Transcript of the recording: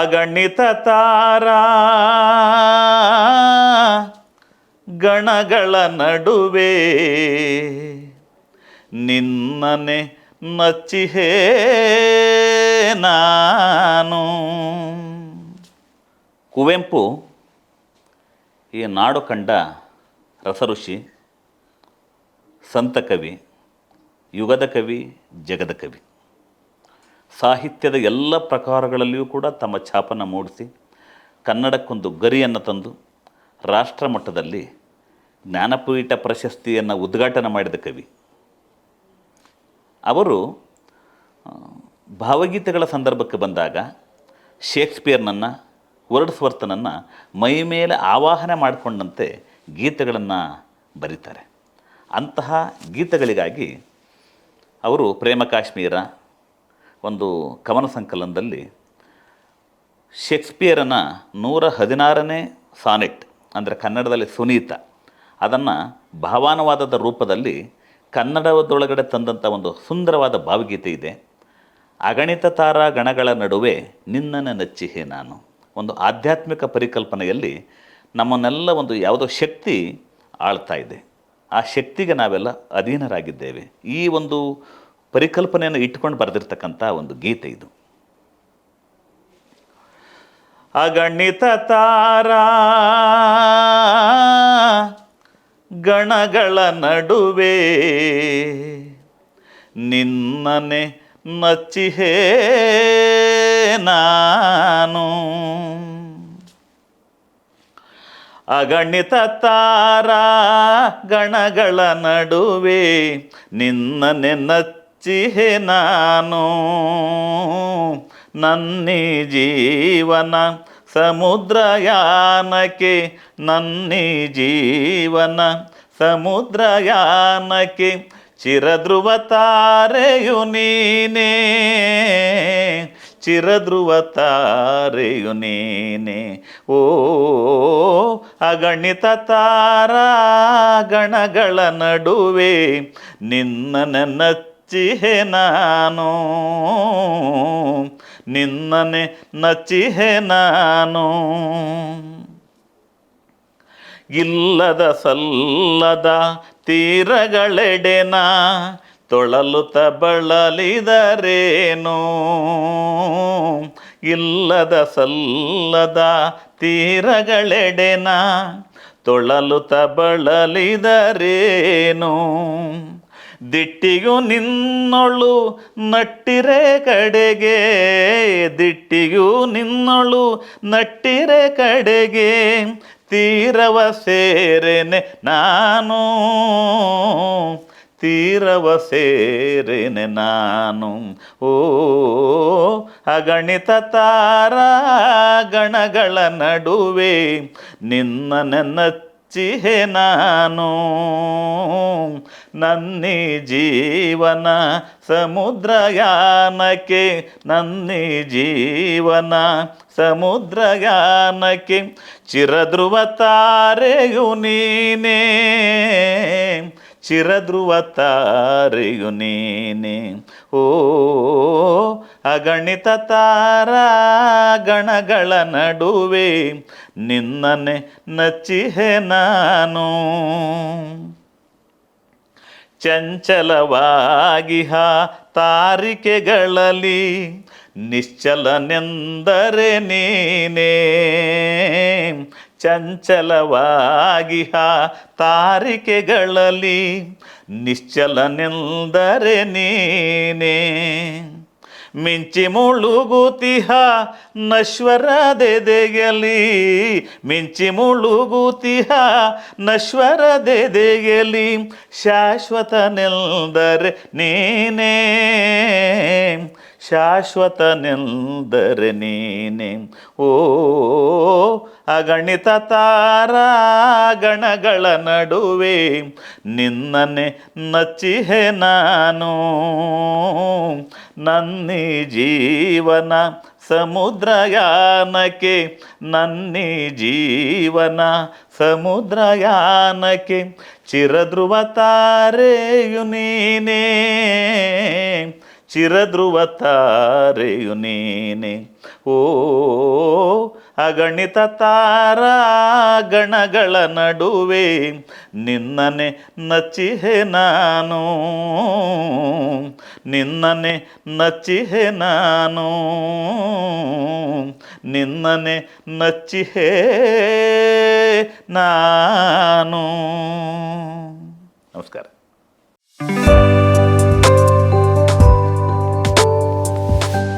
ಅಗಣಿತ ತಾರಾ ಗಣಗಳ ನಡುವೆ ನಿನ್ನನೆ ನಚ್ಚಿಹೇ ನಾನು. ಕುವೆಂಪು ಈ ನಾಡು ಕಂಡ ರಸಋಷಿ ಸಂತ ಕವಿ ಯುಗದ ಕವಿ, ಜಗದ ಕವಿ. ಸಾಹಿತ್ಯದ ಎಲ್ಲ ಪ್ರಕಾರಗಳಲ್ಲಿಯೂ ಕೂಡ ತಮ್ಮ ಛಾಪನ್ನು ಮೂಡಿಸಿ ಕನ್ನಡಕ್ಕೊಂದು ಗರಿಯನ್ನು ತಂದು ರಾಷ್ಟ್ರ ಮಟ್ಟದಲ್ಲಿ ಜ್ಞಾನಪೀಠ ಪ್ರಶಸ್ತಿಯನ್ನು ಉದ್ಘಾಟನೆ ಮಾಡಿದ ಕವಿ. ಅವರು ಭಾವಗೀತೆಗಳ ಸಂದರ್ಭಕ್ಕೆ ಬಂದಾಗ ಶೇಕ್ಸ್ಪಿಯರ್ನನ್ನು, ವರ್ಡ್ಸ್ವರ್ತನನ್ನು ಮೈ ಮೇಲೆ ಆವಾಹನೆ ಮಾಡಿಕೊಂಡಂತೆ ಗೀತೆಗಳನ್ನು ಬರೀತಾರೆ. ಅಂತಹ ಗೀತೆಗಳಿಗಾಗಿ ಅವರು ಪ್ರೇಮ ಕಾಶ್ಮೀರ ಒಂದು ಕವನ ಸಂಕಲನದಲ್ಲಿ ಶೇಕ್ಸ್ಪಿಯರನ ನೂರ ಹದಿನಾರನೇ ಸಾನೆಟ್, ಅಂದರೆ ಕನ್ನಡದಲ್ಲಿ ಸುನೀತ, ಅದನ್ನು ಭಾವಾನುವಾದದ ರೂಪದಲ್ಲಿ ಕನ್ನಡದೊಳಗಡೆ ತಂದಂಥ ಒಂದು ಸುಂದರವಾದ ಭಾವಗೀತೆ ಇದೆ. ಅಗಣಿತ ತಾರಾ ಗಣಗಳ ನಡುವೆ ನಿನ್ನನ್ನು ನಚ್ಚಿಹೆ ನಾನು. ಒಂದು ಆಧ್ಯಾತ್ಮಿಕ ಪರಿಕಲ್ಪನೆಯಲ್ಲಿ ನಮ್ಮನ್ನೆಲ್ಲ ಒಂದು ಯಾವುದೋ ಶಕ್ತಿ ಆಳ್ತಾ ಇದೆ. ಆ ಶಕ್ತಿಗೆ ನಾವೆಲ್ಲ ಅಧೀನರಾಗಿದ್ದೇವೆ. ಈ ಒಂದು ಪರಿಕಲ್ಪನೆಯನ್ನು ಇಟ್ಕೊಂಡು ಬರೆದಿರ್ತಕ್ಕಂಥ ಒಂದು ಗೀತೆ ಇದು. ಅಗಣಿತ ತಾರಾ ಗಣಗಳ ನಡುವೆ ನಿನ್ನನೆ ನಚ್ಚಿಹೇ ನಾನು. ಅಗಣಿತ ತಾರಾ ಗಣಗಳ ನಡುವೆ ನಿನ್ನನೆ ನಚ್ಚಿಹೆ ನಾನು. ನನ್ನಿ ಜೀವನ ಸಮುದ್ರಯಾನಕ್ಕೆ, ನನ್ನಿ ಜೀವನ ಸಮುದ್ರಯಾನಕ್ಕೆ ಚಿರಧ್ರುವ ತಾರೆಯು ನೀನೇ. ಚಿರಧ್ರುವ ತಾರೆಯು ನೀನೆ. ಓ ಅಗಣಿತ ತಾರಾ ಗಣಗಳ ನಡುವೆ ನಿನ್ನ ನಚ್ಚಿಹೆ ನಾನು. ನಿನ್ನನೆ ನಚ್ಚಿಹೆ ನಾನು. ಇಲ್ಲದ ಸಲ್ಲದ ತೀರಗಳೆಡೆನ? ತೊಳಲುತ ಬಳಲಿದರೇನು? ಇಲ್ಲದ ಸಲ್ಲದ ತೀರಗಳೆಡೆನ? ತೊಳಲುತ ಬಳಲಿದರೇನು? ದಿಟ್ಟಿಯು ನಿನ್ನೊಳು ನಟ್ಟಿರೆ ಕಡೆಗೆ. ದಿಟ್ಟಿಯು ನಿನ್ನೊಳು ನಟ್ಟಿರೆ ಕಡೆಗೆ. ತೀರವ ಸೇರೆನೆ ನಾನು. ತೀರವ ಸೇರೆನೆ ನಾನು. ಓ, ಅಗಣಿತ ತಾರ ಗಣಗಳ ನಡುವೆ ನಿನ್ನ ನಚ್ಚಿಹೆ ನಾನು ನನ್ನಿ ಜೀವನ ಸಮುದ್ರಯಾನಕ್ಕೆ ನನ್ನಿ ಜೀವನ ಸಮುದ್ರಯಾನಕ್ಕೆ ಚಿರಧ್ರುವ ತಾರೆಯು ನೀನೇ ಚಿರಧ್ರುವ ತಾರೆಯು ನೀನೆ. ಓ, ಅಗಣಿತ ತಾರ ಗಣಗಳ ನಡುವೆ ನಿನ್ನನೆ ನಚ್ಚಿಹೆ ನಾನು. ಚಂಚಲವಾಗಿಹ ತಾರಿಕೆಗಳಲ್ಲಿ ನಿಶ್ಚಲನೆಂದರೆ ನೀನೇ. ಚಂಚಲವಾಗಿಹ ತಾರಿಕೆಗಳಲ್ಲಿ ನಿಶ್ಚಲನೆಂದರೆ ನೀನೇ. ಮಿಂಚಿ ಮುಳುಗುತಿಹ ನಶ್ವರದೆದೆಯಲಿ ಮಿಂಚಿ ಮುಳುಗುತಿಹ ನಶ್ವರದೆದೆಯಲಿ ಶಾಶ್ವತನೆಂದರೆ ನೀನೇ. ಶಾಶ್ವತನೆಂದರೆ ನೀನೆ. ಓ, ಅಗಣಿತ ತಾರಾ ಗಣಗಳ ನಡುವೆ ನಿನ್ನನೆ ನಚ್ಚಿಹೆ ನಾನು. ನನ್ನಿ ಜೀವನ ಸಮುದ್ರಯಾನಕ್ಕೆ, ನನ್ನಿ ಜೀವನ ಸಮುದ್ರಯಾನಕ್ಕೆ ಚಿರಧ್ರುವ ತಾರೆಯು ನೀನೇ. ಚಿರಧ್ರುವ ತಾರೆಯು ನೀನೆ. ಓ, ಅಗಣಿತ ತಾರ ಗಣಗಳ ನಡುವೆ ನಿನ್ನನೆ ನಚ್ಚಿಹೆ ನಾನು. ನಿನ್ನನೆ ನಚ್ಚಿಹೆ ನಾನು. ನಿನ್ನನೆ ನಚ್ಚಿಹೆ ನಾನು.